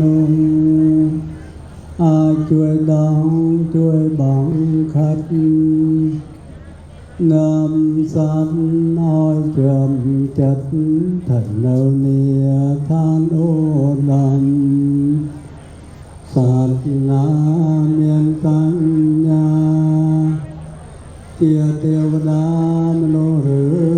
นุ่งอาช่วยดังช่วยบังคัดนำสันน้อยเชื่อมจัดถัดเนาเนียทานโอดำศาสนาเมียนปัญญาเทียเทวดามโนหรือ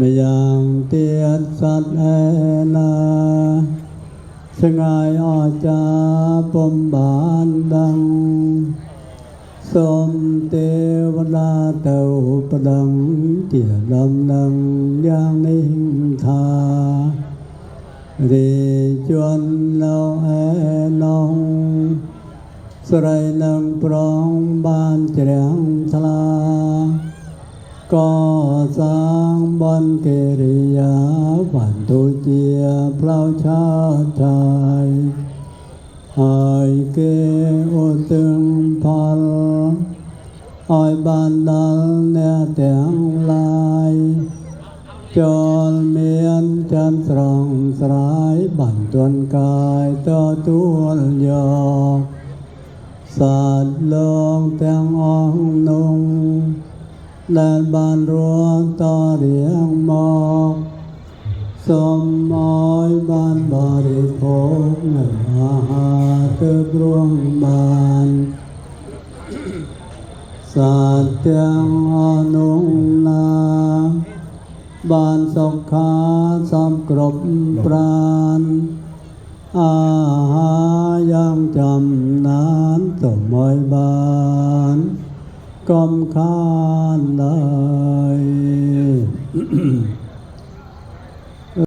ไม่ยังเตียดสัตว์แอนาสงายออจาปมบานดัง สมเทวดาเต่าประดังเตียลำนังย่างนิ่งทาเรจวนเราแอนองสไรนังปรองบานเจริญทลา ก็สร้างบอนเกริยาวันตุเจียพระชาติไทยหายเกอุตึงพัลหอยบานดาลเนเตียงลายจนเมียนจันทรองสลายบันตวนกายต่อตัวโยกสัตว์ลงแต่งอองนุ่ง แดนบานรวงต่อเรียงมอกสมมอยบานบริโภคเนื้ออาหารเติบรวงบานสัตย์เตียงอนุงนาบานสกขาสามกรบปราณอาหายังจำนานสมอยบาน กอมขานได้